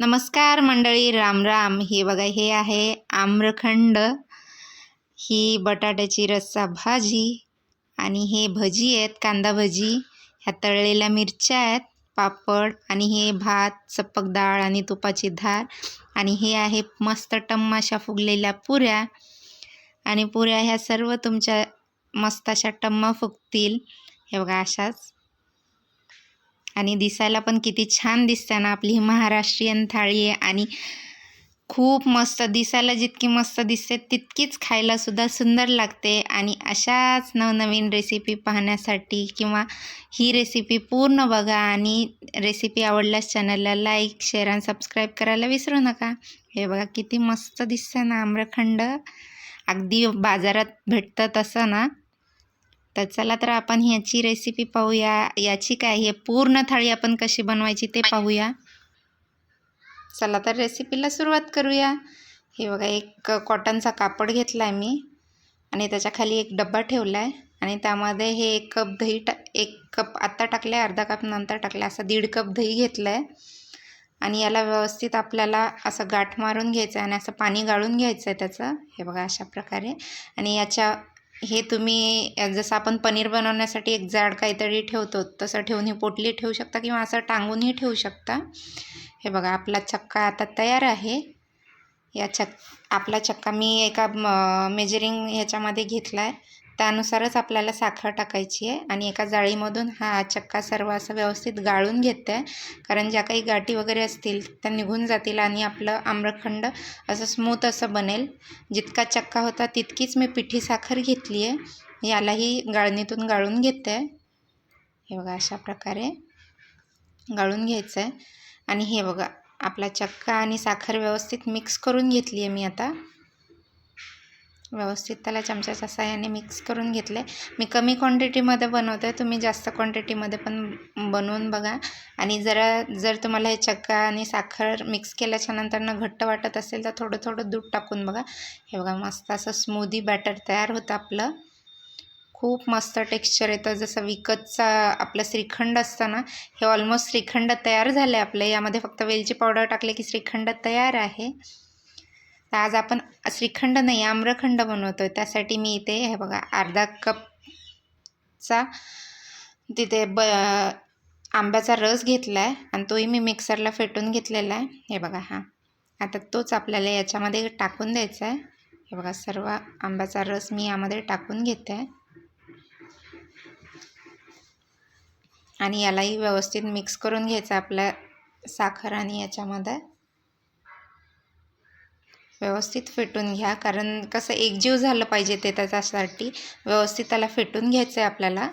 नमस्कार मंडळी राम राम. हे बघा हे आहे आम्रखंड. ही बटाट्याची रस्सा भाजी आणि हे भजी आहेत कांदा भजी. ह्या तळलेल्या मिरच्या आहेत पापड आणि हे भात चपक डाळ आणि तुपाची धार. आणि हे आहे मस्त टम्माशा फुगलेल्या पुऱ्या. आणि पुऱ्या ह्या सर्व तुमच्या मस्त अशा टम्मा फुगतील. हे बघा अशाच. आणि दिसायला पण किती छान दिसते ना आपली ही महाराष्ट्रीयन थाळी आहे आणि खूप मस्त दिसायला जितकी मस्त दिसते तितकीच खायला सुद्धा सुंदर लागते. आणि अशाच नवनवीन रेसिपी पाहण्यासाठी किंवा ही रेसिपी पूर्ण बघा आणि रेसिपी आवडल्यास चॅनलला लाईक शेअर आणि सबस्क्राईब करायला विसरू नका. हे बघा किती मस्त दिसतं ना आम्रखंड. अगदी बाजारात भेटतं तसं ना. तर चला तर आपण ह्याची रेसिपी पाहूया. याची काय हे पूर्ण थाळी आपण कशी बनवायची ते पाहूया. चला तर रेसिपीला सुरुवात करूया. हे बघा एक कॉटनचा कापड घेतला आहे मी. आणि त्याच्याखाली एक डब्बा ठेवला आहे आणि त्यामध्ये हे एक कप दही टा एक कप आत्ता टाकलं आहे अर्धा कप नंतर टाकलं आहे असं दीड कप दही घेतलं आहे आणि याला व्यवस्थित आपल्याला असं गाठ मारून घ्यायचं आहे आणि असं पाणी गाळून घ्यायचं आहे त्याचं. हे बघा अशा प्रकारे. आणि याच्या हे तुम्ही जसं आपण पनीर बनवण्यासाठी एक जाड काहीतरी ठेवतो तसं ठेवून ही पोटली ठेवू शकता किंवा असं टांगूनही ठेवू शकता. हे बघा आपला चक्का आता तयार आहे. या चक आपला चक्का मी एका मेजरिंग ह्याच्यामध्ये घेतला आहे त्यानुसारच आपल्याला साखर टाकायची आहे आणि एका जाळीमधून हा चक्का सर्व असं व्यवस्थित गाळून घेते. आहे कारण ज्या काही गाठी वगैरे असतील त्या निघून जातील आणि आपलं आम्रखंड असं स्मूथ असं बनेल. जितका चक्का होता तितकीच मी पिठी साखर घेतली आहे. यालाही गाळणीतून गाळून घेते. आहे हे बघा अशा प्रकारे गाळून घ्यायचं आहे आणि हे बघा आपला चक्का आणि साखर व्यवस्थित मिक्स करून घेतली आहे मी आता. व्यवस्थित. त्याला चमच्याच्या साह्याने मिक्स करून घेतले. मी कमी क्वांटिटीमध्ये बनवते. तुम्ही जास्त क्वांटिटीमध्ये पण बनवून बघा. आणि जरा जर तुम्हाला हे चक्का आणि साखर मिक्स केल्याच्या नंतरनं घट्ट वाटत असेल तर थोडं थोडं दूध टाकून बघा. हे बघा मस्त असं स्मूदी बॅटर तयार होतं आपलं. खूप मस्त टेक्स्चर येतं. जसं विकतचा आपलं श्रीखंड असतं ना हे ऑलमोस्ट श्रीखंड तयार झालं आहे आपलं. यामध्ये फक्त वेलची पावडर टाकले की श्रीखंड तयार आहे. तर आज आपण श्रीखंड नाही आम्रखंड बनवतो आहे त्यासाठी मी इथे हे बघा अर्धा कपचा तिथे ब आंब्याचा रस घेतला आहे आणि तोही मी मिक्सरला फेटून घेतलेला आहे. हे बघा हा. आता तोच आपल्याला याच्यामध्ये टाकून द्यायचा आहे. हे बघा सर्व आंब्याचा रस मी यामध्ये टाकून घेते. आहे आणि यालाही व्यवस्थित मिक्स करून घ्यायचं आपल्या साखर आणि याच्यामध्ये. व्यवस्थित फेटून घ्या. कारण कसं एकजीव झालं पाहिजे ते त्याच्यासाठी. व्यवस्थित त्याला फेटून घ्यायचं आहे आपल्याला.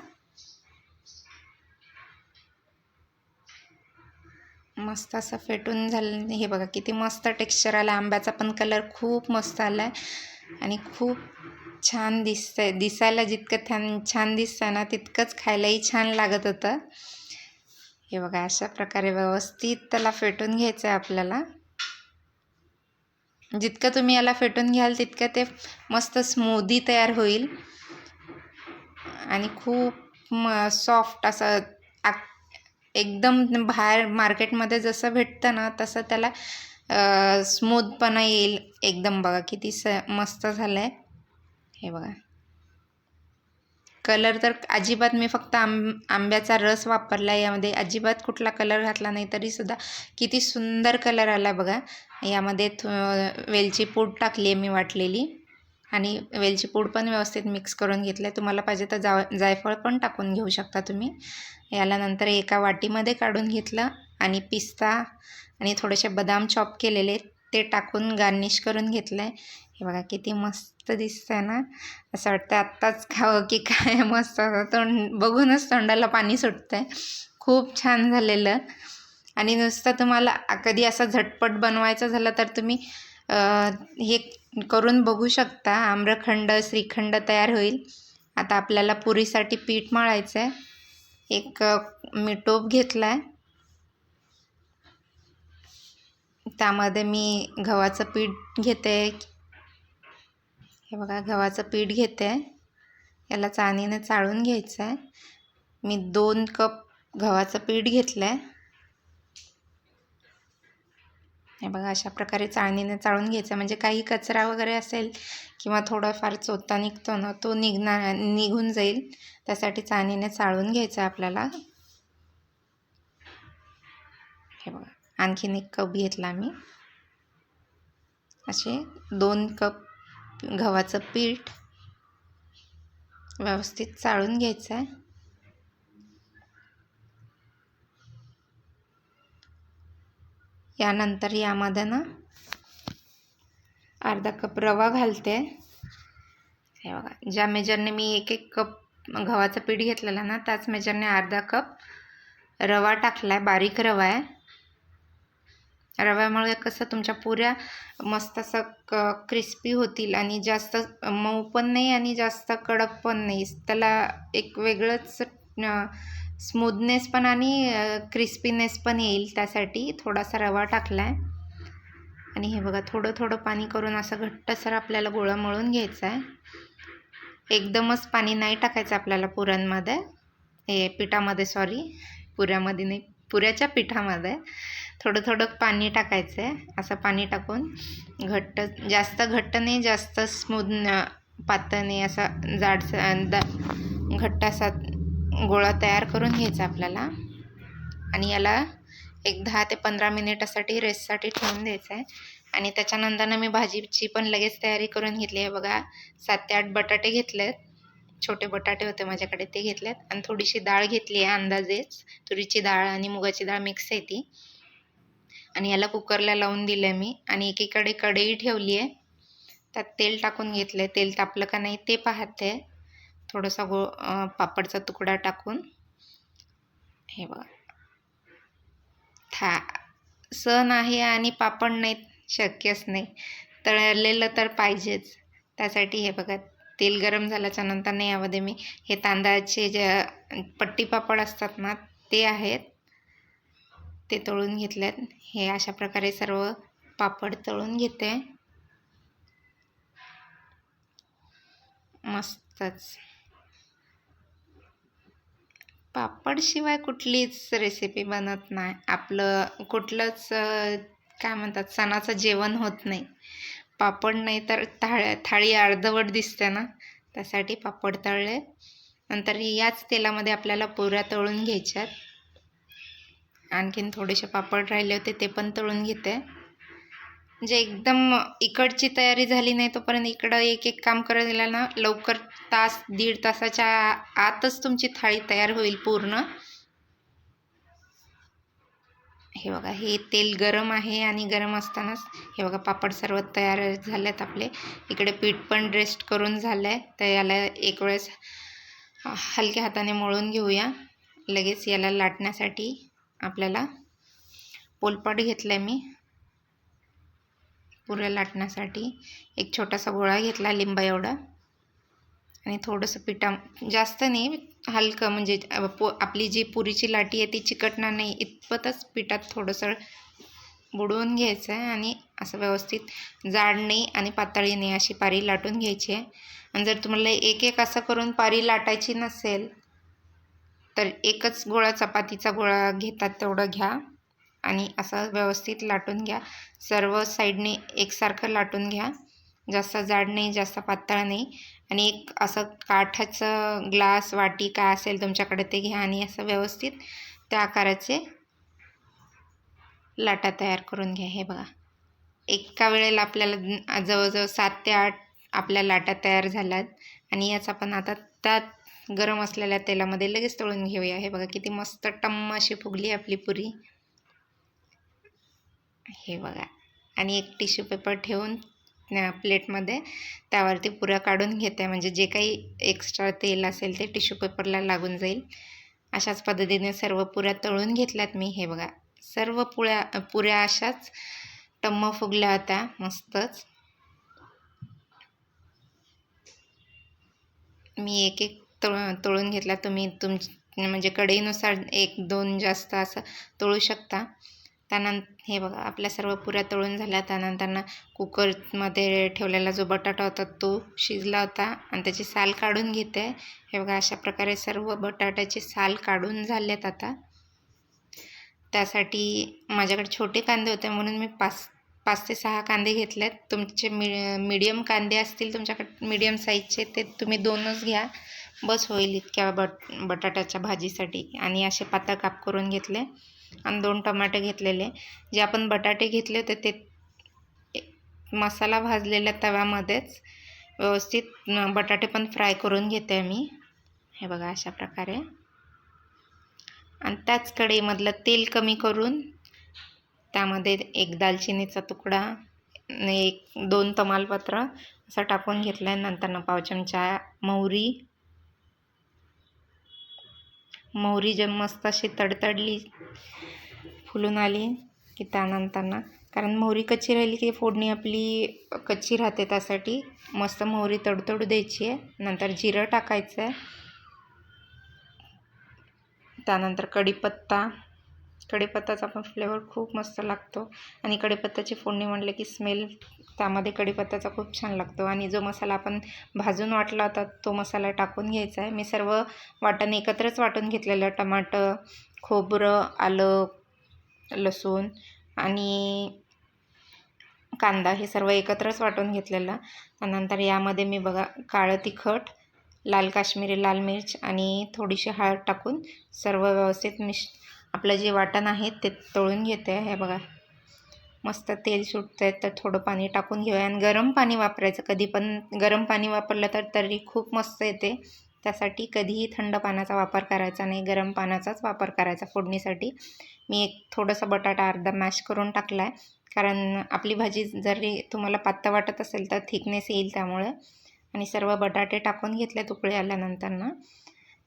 मस्त असं फेटून झालं. हे बघा किती मस्त टेक्स्चर आलं. आंब्याचा पण कलर खूप मस्त आला आहे आणि खूप छान दिसतंय. दिसायला जितकं छान छान दिसतं ना तितकंच खायलाही छान लागत होतं. हे बघा अशा प्रकारे व्यवस्थित त्याला फेटून घ्यायचं आहे आपल्याला. जितकं तुम्ही याला फेटून घ्याल तितकं ते मस्त स्मूदी तयार होईल. आणि खूप म सॉफ्ट असं आक एकदम बाहेर मार्केटमध्ये जसं भेटतं ना तसं त्याला स्मूथपणा येईल. एकदम बघा किती स मस्त झालं आहे हे बघा. कलर तर अजिबात मी फक्त आंब आंब्याचा रस वापरला आहे यामध्ये. अजिबात कुठला कलर घातला नाही तरीसुद्धा किती सुंदर कलर आला बघा. यामध्ये वेलची पूड टाकली आहे मी वाटलेली. आणि वेलची पूड पण व्यवस्थित मिक्स करून घेतलं आहे. तुम्हाला पाहिजे तर जा जायफळ पण टाकून घेऊ शकता तुम्ही. याला नंतर एका वाटीमध्ये काढून घेतलं आणि पिस्ता आणि थोडेसे बदाम चॉप केलेले ते टाकून गार्निश करून घेतलं आहे हे बघा किती मस्त दिसतंय ना? असं वाटतं आत्ताच खावं की काय? मस्त तोंड बघूनच तोंडाला पाणी सुटतं आहे खूप छान झालेलं. आणि नुसतं तुम्हाला कधी असं झटपट बनवायचं झालं तर तुम्ही हे करून बघू शकता. आम्रखंड श्रीखंड तयार होईल. आता आपल्याला पुरीसाठी पीठ मळायचं आहे एक मी टोप घेतला आहे त्यामध्ये मी गव्हाचं पीठ घेते. हे बघा गव्हाचं पीठ घेते याला चाळणीने चाळून घ्यायचं आहे. मी दोन कप गव्हाचं पीठ घेतलं आहे. हे बघा अशा प्रकारे चाळणीने चाळून घ्यायचं म्हणजे काही कचरा वगैरे असेल किंवा थोडाफार चोथा निघतो ना तो निघणार निघून जाईल. त्यासाठी चाळणीने चाळून घ्यायचं आहे आपल्याला. हे बघा आणखीन एक कप घेतला मी. असे दोन कप गव्हाचं पीठ व्यवस्थित चाळून घ्यायचं आहे. यानंतर यामध्ये ना अर्धा कप रवा घालते. हे बघा ज्या मेजरने मी एक एक कप गव्हाचं पीठ घेतलेलं ना त्याच मेजरने अर्धा कप रवा टाकला आहे बारीक रवा आहे. रव्यामुळे कसं तुमच्या पुऱ्या मस्त असं क क्रिस्पी होतील आणि जास्त मऊ पण नाही आणि जास्त कडक पण नाही. त्याला एक वेगळंच स्मूदनेस पण आणि क्रिस्पीनेस पण येईल त्यासाठी. थोडासा रवा टाकला आहे आणि हे बघा थोडं थोडं पाणी करून असं घट्टसर आपल्याला गोळा मळून घ्यायचा आहे एकदमच पाणी नाही टाकायचं आपल्याला पुऱ्यांमध्ये. हे पिठामध्ये सॉरी पुऱ्यामध्ये नाही पुऱ्याच्या पिठामध्ये. थोडं थोडं पाणी टाकायचं आहे असं पाणी टाकून घट्ट जास्त घट्ट नाही जास्त स्मूद पातळ नाही असा जाडसा दा घट्ट असा गोळा तयार करून घ्यायचा आपल्याला. आणि याला एक दहा ते पंधरा मिनिटासाठी रेस्टसाठी ठेवून द्यायचं आहे आणि त्याच्यानंतरनं मी भाजीची पण लगेच तयारी करून घेतली आहे. बघा सात ते आठ बटाटे घेतलेत. छोटे बटाटे होते माझ्याकडे ते घेतलेत. आणि थोडीशी डाळ घेतली आहे अंदाजेच. तुरीची डाळ आणि मुगाची डाळ मिक्स आहे ती. आणि याला कुकरला लावून दिलं आहे मी. आणि एकीकडे कढई ठेवली आहे त्यात तेल टाकून घेतलं आहे तेल तापलं का नाही ते पाहते. थोडासा गो पापडचा तुकडा टाकून. हे बघा. था सण आहे आणि पापड नाही शक्यच नाही. तळलेलं तर पाहिजेच. त्यासाठी हे बघा तेल गरम झाल्याच्यानंतर यामध्ये मी. हे तांदळाचे जे पट्टी पापड असतात ना ते आहेत. ते तळून घेतलेत हे अशा प्रकारे सर्व पापड तळून घेते. मस्तच. पापडशिवाय कुठलीच रेसिपी बनत नाही. आपलं कुठलंच काय म्हणतात सणाचं जेवण होत नाही. पापड नाही तर थाळ थाळी अर्धवट दिसते ना? त्यासाठी पापड तळले. नंतर याच तेलामध्ये आपल्याला पुऱ्या तळून घ्यायच्यात. आणखीन थोडेसे पापड राहिले होते ते पण तळून घेते. म्हणजे एकदम इकडची तयारी झाली नाही तोपर्यंत इकडं एक एक काम करत गेला ना लवकर तास दीड तासाच्या आतच तुमची थाळी तयार होईल पूर्ण. हे बघा हे तेल गरम आहे आणि गरम असतानाच हे बघा पापड सर्व तयार झालेत आपले. इकडे पीठ पण रेस्ट करून झालं आहे तर याला एक वेळेस हलक्या हाताने मळून घेऊया. लगेच याला लाटण्यासाठी आपल्याला. पोलपाट घेतला आहे मी. पुऱ्या लाटण्यासाठी. एक छोटासा गोळा घेतला लिंबा एवढा. आणि थोडंसं पिठा. जास्त नाही हलकं म्हणजे पो आपली जी पुरीची लाटी आहे ती चिकटणार नाही. इतपतच पिठात थोडंसं बुडवून घ्यायचं आहे आणि असं व्यवस्थित जाड नाही आणि पातळी नाही अशी पारी लाटून घ्यायची आहे. आणि जर तुम्हाला एक एक असं करून पारी लाटायची नसेल तर एकच गोळा चपातीचा गोळा घेतात तेवढं घ्या आणि असं व्यवस्थित लाटून घ्या. सर्व साईडने एकसारखं लाटून घ्या. जास्त जाड नाही जास्त पातळ नाही. आणि एक असं काठाचं ग्लास वाटी काय असेल तुमच्याकडे ते घ्या आणि असं व्यवस्थित त्या आकाराचे लाटा तयार करून घ्या. हे बघा. एका वेळेला आपल्याला जवळजवळ सात ते आठ आपल्या लाटा तयार झाल्यात. आणि याचा पण आता त्यात गरम असलेल्या तेलामध्ये लगेच तळून घेऊया. हे बघा किती मस्त टम्म अशी फुगली आपली पुरी. हे बघा. आणि एक टिश्यू पेपर ठेवून प्लेटमध्ये त्यावरती पुऱ्या काढून घेते. म्हणजे जे काही एक्स्ट्रा तेल असेल ते टिश्यू पेपरला लागून जाईल. अशाच पद्धतीने सर्व पुऱ्या तळून घेतल्यात मी. हे बघा. सर्व पुळ्या पुऱ्या अशाच टम्म फुगल्या होत्या. मस्तच. मी एक एक तळ तळून घेतला तुम्ही तुम म्हणजे कढईनुसार एक दोन जास्त असं तळू शकता. त्यानंतर हे बघा आपल्या सर्व पुऱ्या तळून झाल्या. त्यानंतर कुकरमध्ये ठेवलेला जो बटाटा होता तो शिजला होता आणि त्याची साल काढून घेते. हे बघा अशा प्रकारे सर्व बटाट्याचे साल काढून झाल्यात आता. त्यासाठी माझ्याकडे छोटे कांदे होते म्हणून मी पाच पाच ते सहा कांदे घेतलेत. तुमचे मि मीडियम कांदे असतील तुमच्याकडे मीडियम साईजचे ते तुम्ही दोनच घ्या. बस होईल इतक्या बट बटाट्याच्या भाजीसाठी. आणि असे पातळ काप करून घेतले. आणि दोन टमाटे घेतलेले. जे आपण बटाटे घेतले होते ते मसाला भाजलेल्या तव्यामध्येच व्यवस्थित बटाटे पण फ्राय करून घेते मी. हे बघा अशा प्रकारे. आणि त्याच कढईमधलं तेल कमी करून त्यामध्ये एक दालचिनीचा तुकडा एक दोन तमालपत्र असं टाकून घेतलं आहे नंतर पाव चमचा मोहरी मोहरी जे मस्त अशी तडतडली फुलून आली की त्यानंतर कारण मोहरी कच्ची राहिली की फोडणी आपली कच्ची राहते त्यासाठी. मस्त मोहरी तडतडू द्यायची आहे. नंतर जिरं टाकायचं आहे. त्यानंतर कढीपत्ता. कढीपत्ताचा पण फ्लेवर खूप मस्त लागतो. आणि कढीपत्त्याची फोडणी म्हटलं की स्मेल त्यामध्ये कढीपत्त्याचा खूप छान लागतो. आणि जो मसाला आपण भाजून वाटला होता तो मसाला टाकून घ्यायचा आहे. मी सर्व वाटण एकत्रच वाटून घेतलेलं टमाटर खोबरं आलं लसूण आणि कांदा हे सर्व एकत्रच वाटून घेतलेलं. त्यानंतर यामध्ये मी बघा काळं तिखट लाल काश्मीरी लाल मिर्च आणि थोडीशी हळद टाकून सर्व व्यवस्थित मिश आपलं जे वाटण आहे ते तळून घेते हे बघा. मस्त तेल सुटतं आहे तर थोडं पाणी टाकून घेऊया. आणि गरम पाणी वापरायचं. कधी पण गरम पाणी वापरलं तर तरी खूप मस्त येते. त्यासाठी कधीही थंड पाण्याचा वापर करायचा नाही. गरम पाण्याचाच वापर करायचा फोडणीसाठी. मी एक थोडंसं बटाटा अर्धा मॅश करून टाकला आहे कारण आपली भाजी जरी तुम्हाला पातळ वाटत असेल तर थिकनेस येईल त्यामुळे. आणि सर्व बटाटे टाकून घेतले तुकडे आल्यानंतर ना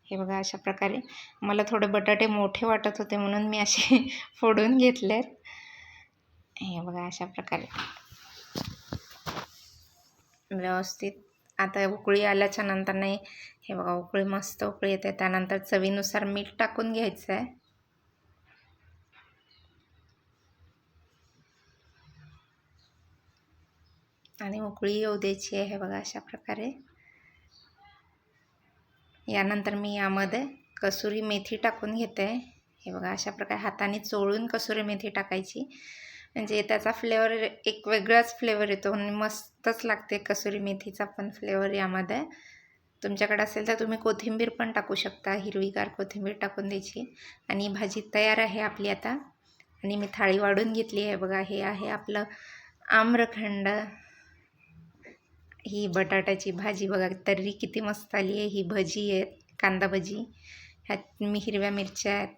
हे बघा अशा प्रकारे. मला थोडे बटाटे मोठे वाटत होते म्हणून मी असे फोडून घेतले हे बघा अशा प्रकारे. व्यवस्थित. आता उकळी आल्याच्यानंतर नाही हे बघा उकळी मस्त उकळी येते. त्यानंतर चवीनुसार मीठ टाकून घ्यायचं आहे आणि उकळी येऊ द्यायची आहे हे बघा अशा प्रकारे. यानंतर मी यामध्ये कसुरी मेथी टाकून घेते. हे बघा अशा प्रकारे हाताने चोळून कसुरी मेथी टाकायची. म्हणजे त्याचा फ्लेवर एक वेगळाच फ्लेवर येतो आणि मस्तच लागते कसुरी मेथीचा पण फ्लेवर यामध्ये. तुमच्याकडे असेल तर तुम्ही कोथिंबीर पण टाकू शकता हिरवीगार कोथिंबीर टाकून द्यायची. आणि भाजी तयार आहे आपली आता. आणि मी थाळी वाढून घेतली आहे. बघा हे आहे आपलं आम्रखंड. ही बटाट्याची भाजी बघा तर्री किती मस्त आली आहे ही भजी आहेत कांदा भजी. ह्यात मी हिरव्या मिरच्या आहेत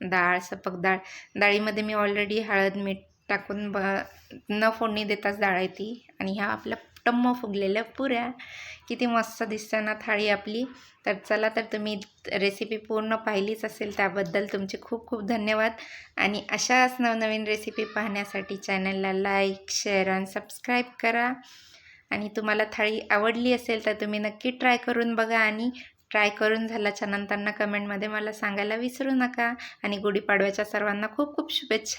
डाळ सपक डाळ. डाळीमध्ये मी ऑलरेडी हळद मीठ टाकून ब न फोडणी देताच डाळ आहे ती. आणि ह्या आपल्या टम्म फुगलेल्या पुऱ्या. किती मस्त दिसतं ना थाळी आपली. तर चला तर तुम्ही रेसिपी पूर्ण पाहिलीच असेल त्याबद्दल तुमचे खूप खूप धन्यवाद. आणि अशाच नवनवीन रेसिपी पाहण्यासाठी चॅनलला लाईक शेअर आणि सबस्क्राईब करा. आणि तुम्हाला थाळी आवडली असेल तर तुम्ही नक्की ट्राय करून बघा आणि ट्राय करून झाल्याच्या नंतरनं कमेंटमध्ये मला सांगायला विसरू नका. आणि गुढीपाडव्याच्या सर्वांना खूप खूप शुभेच्छा.